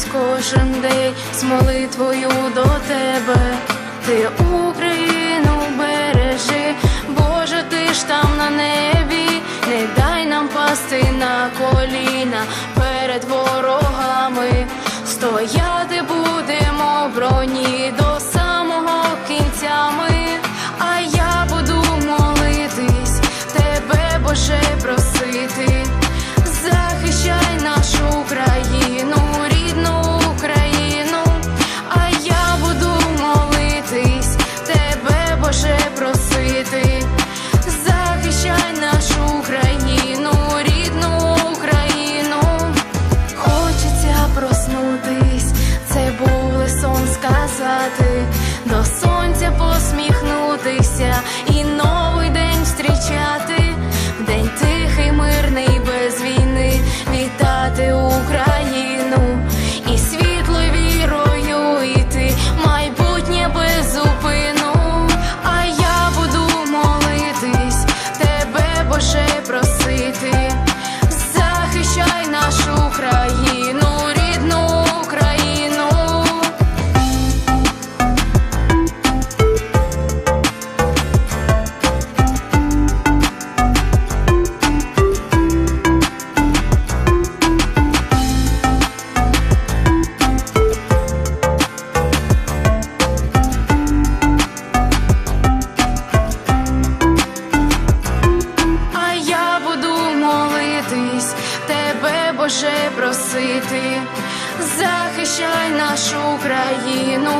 нас кожен день з молитвою до тебе, ти Україну бережи, Боже, ти ж там на небі, не дай нам пасти на коліна перед ворогами, стояти. до сонця посміхнутися. ти захищай нашу країну.